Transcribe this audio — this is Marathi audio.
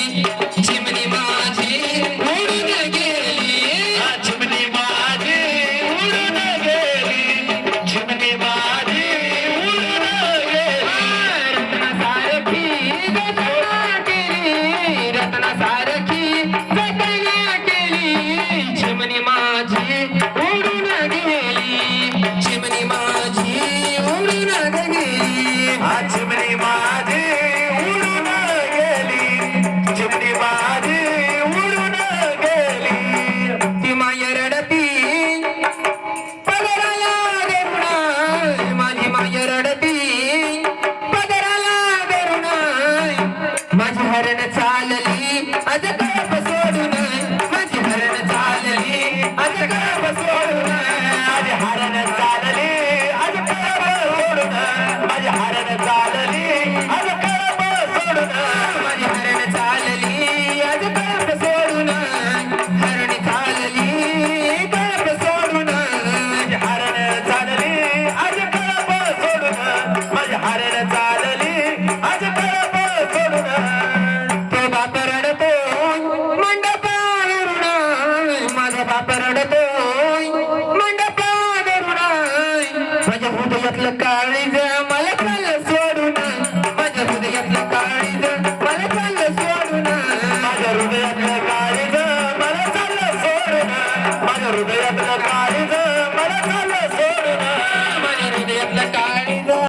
चिमणी माझी गेली गेली केली. रत्नासारखी माझी. माझी बाप रडतोय मंडपावरूनाय माझ्या हृदयातलं काळीज मला चाललं सोडून माझ्या हृदयातलं काळीज मला चाललं सोडून माझ्या हृदयातलं काळीज मला चाललं सोडून माझ्या हृदयातलं